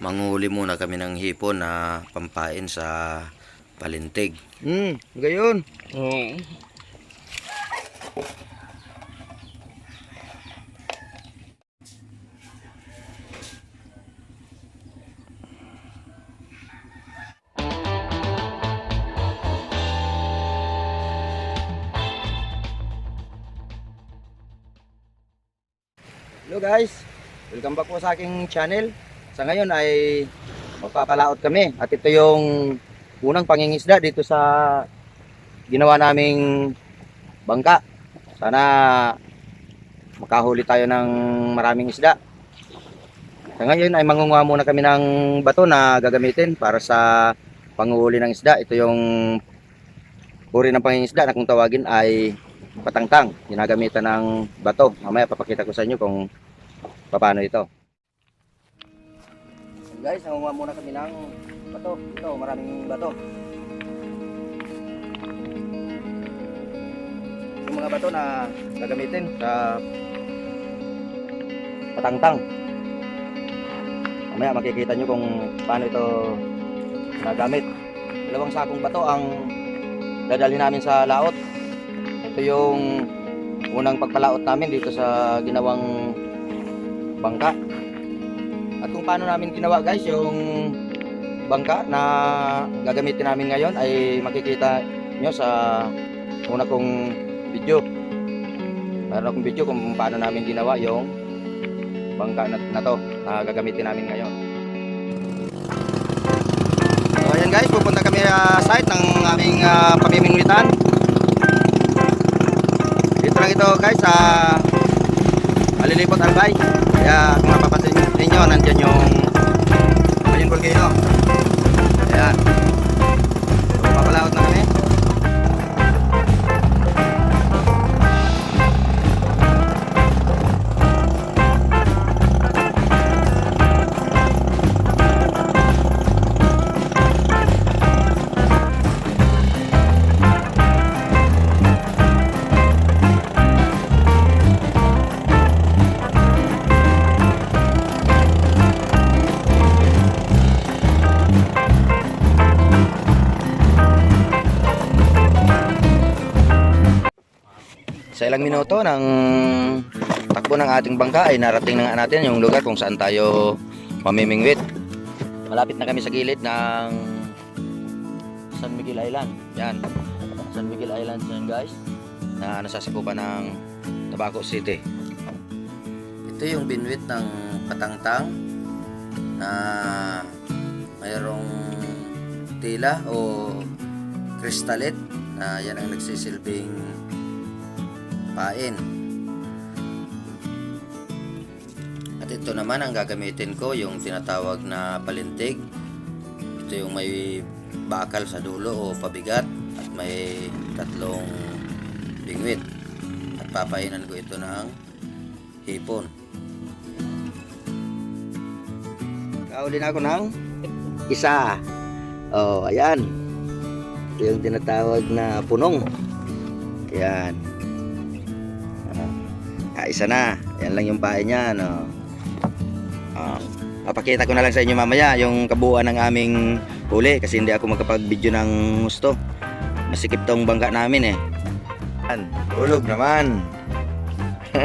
Manguli muna kami ng hipon na pampain sa palintig. Hmm, gayon. Oo. Hello guys, welcome back po sa aking channel. Sa ngayon ay magpapalaot kami at ito yung unang pangingisda dito sa ginawa naming bangka. Sana makahuli tayo ng maraming isda. Sa ngayon ay mangunguha muna kami ng bato na gagamitin para sa panguhuli ng isda. Ito yung uri ng pangingisda na kung tawagin ay patangtang. Ginagamitan ng bato. Mamaya papakita ko sa inyo kung paano ito. Guys, nangunguha muna kami ng bato. Ito, maraming bato. Yung mga bato na gagamitin sa patangtang. Mamaya makikita nyo kung paano ito nagamit. Dalawang sakong bato ang dadalhin namin sa laot. Ito yung unang pagpalaot namin dito sa ginawang bangka. Kung paano namin ginawa guys, yung bangka na gagamitin namin ngayon ay makikita nyo sa una kong video. Meron akong video kung paano namin ginawa yung bangka na, na to na gagamitin namin ngayon. So ayan guys, pupunta kami sa site ng aming uh, pamimingwitan. Dito lang ito guys sa Malilipot Albay. Kaya kung mapapansin ninyo, nandyan yung Ayun Volcano. Ayan. So, papalaot na kami. Sa ilang minuto ng takbo ng ating bangka ay narating na nga natin yung lugar kung saan tayo mamimingwit. Malapit na kami sa gilid ng San Miguel Island. Yan. San Miguel Island yan guys. Na nasasakupan ng Tabaco City. Ito yung binwit ng patangtang na mayroong tila o kristalit na yan ang nagsisilbing pain. At ito naman ang gagamitin ko, yung tinatawag na palintig. Ito yung may bakal sa dulo o pabigat at may tatlong bingwit. At papainan ko ito ng hipon. Kauli na ako ng isa. Oh, ayan. Ito yung tinatawag na punong. Ayan. Ah, isa na. Ayan lang yung pain niya. No? Ah, papakita ko na lang sa inyo mamaya yung kabuuan ng aming huli kasi hindi ako makapag-video ng gusto. Masikip tong bangka namin eh. Ayan, Hulog naman.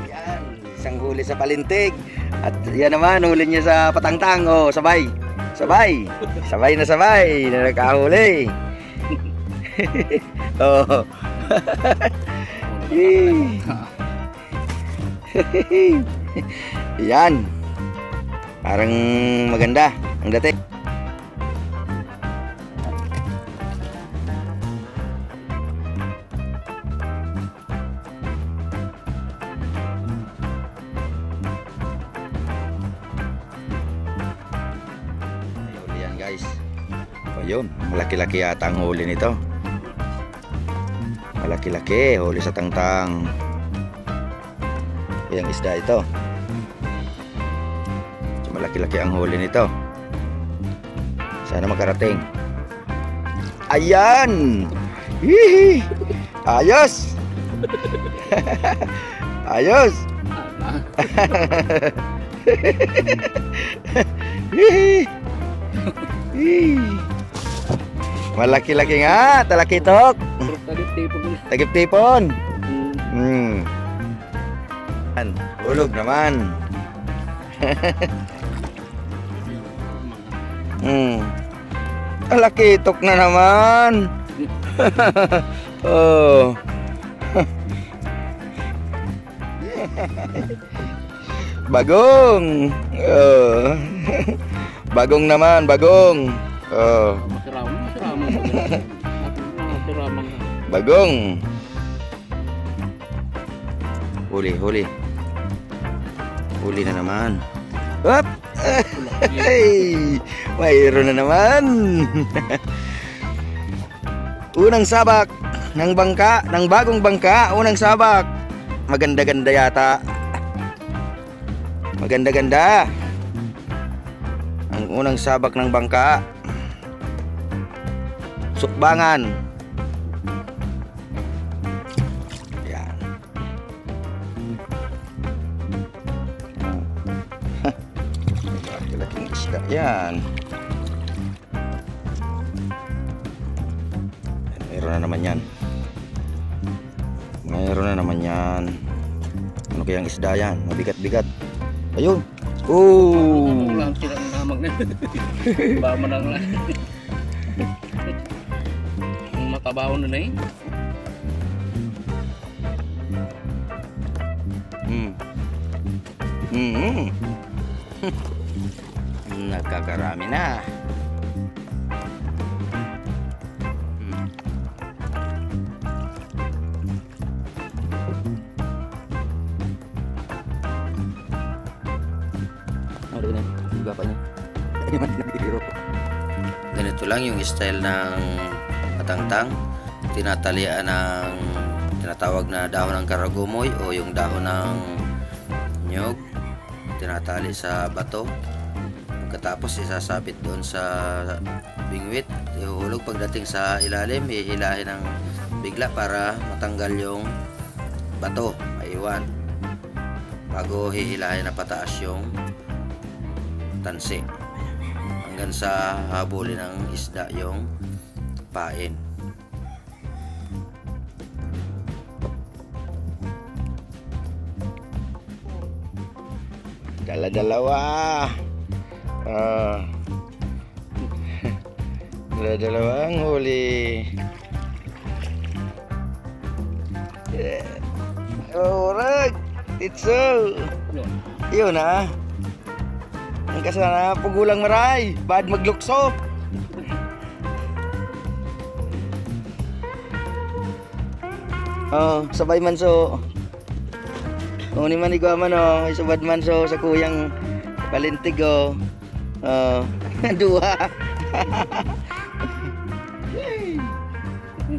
Ayan, isang huli sa palintig. At yan naman, huli niya sa patangtang. Oh, sabay. Sabay. Sabay na sabay. Na nakahuli. oh. Yay. yan. Parang maganda ang yan guys. O yun, malaki-laki yata ang huli nito. Malaki-laki, huli sa tangtang. Yung isda ito. So, malaki-laki ang huli nito. Sana makarating. Ayan! Hihi! Ayos! Ayos! Malaki-laki nga, talakitok. Tagit tipo ko. Tagip-tipon. Hmm. Yan, Hulog naman. hmm. Talakitok na naman. oh. bagong. Oh. bagong naman, bagong. Oh. Bagong. Huli, huli. Huli na naman. Up! Hey! Mayroon na naman. Unang sabak ng bangka, ng bagong bangka, unang sabak. Maganda-ganda yata. Maganda-ganda. Ang unang sabak ng bangka. Sukbangan. Yan. Meron na naman yan. Meron na naman yan. Ano kayang isda yan? Mabigat-bigat. Ayun. Oh! Na. Bama nang lang. Ang matabaw na na eh. Hmm. Hmm. Nagkakarami na. Hmm. Ano ko. Ganito lang yung style ng matangtang. Tinatalian ng tinatawag na dahon ng karagumoy o yung dahon ng nyog. Tinatali sa bato. Pagkatapos isasabit doon sa bingwit. Ihuhulog pagdating sa ilalim, ihilahin ng bigla para matanggal yung bato. Maiwan. Bago hihilahin na pataas yung tansi hanggang sa habulin ng isda yung pain. Dala-dalawa. Ah. Dala-dalawang huli. Yeah. Alright. It's all. Yun ah. Ang kasana pugulang maray. Bad maglukso. Oh, sabay man so. Kung ni man ikaw man oh, isubad man so sa kuyang palintig oh. Oh, duha.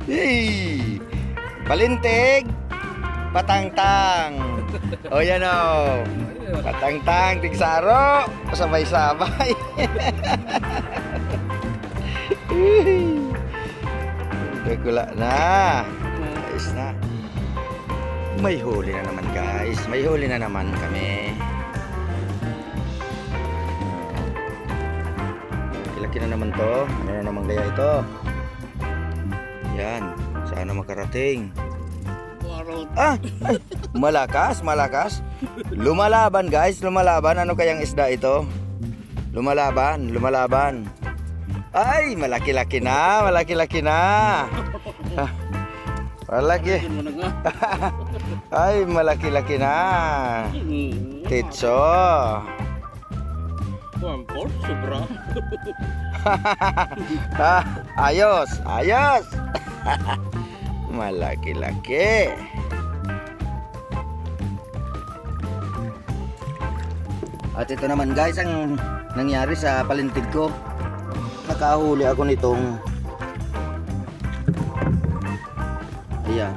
hey. Palintig. Patangtang. Oh, yan oh. Patangtang, tigsaro. Sabay-sabay. Regula na. Ayos na. May huli na naman guys. May huli na naman kami. Ilaki na naman to. Ano na naman kaya ito? Yan. Sana makarating. Ah! Ay, malakas, malakas. Lumalaban guys, lumalaban. Ano kayang isda ito? Lumalaban, lumalaban. Ay, malaki-laki na, malaki-laki na. Ah, Malaki. Ay, malaki-laki na. Titso. One fourth, sobra. Ah, ayos, ayos. Malaki-laki. At ito naman guys ang nangyari sa palintig ko. Nakahuli ako nitong Ayan.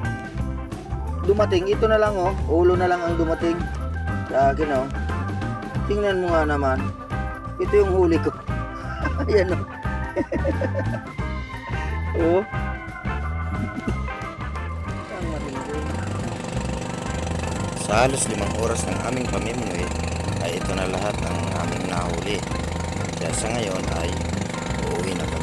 Dumating, ito na lang oh. Ulo na lang ang dumating. Sa akin oh. Tingnan mo nga naman. Ito yung huli ko. Ayan oh. oh. Matindi. Sa halos limang oras ng aming pamiminoy, ay ito na lahat ang aming nahuli. Kaya sa ngayon ay uuwi na kami.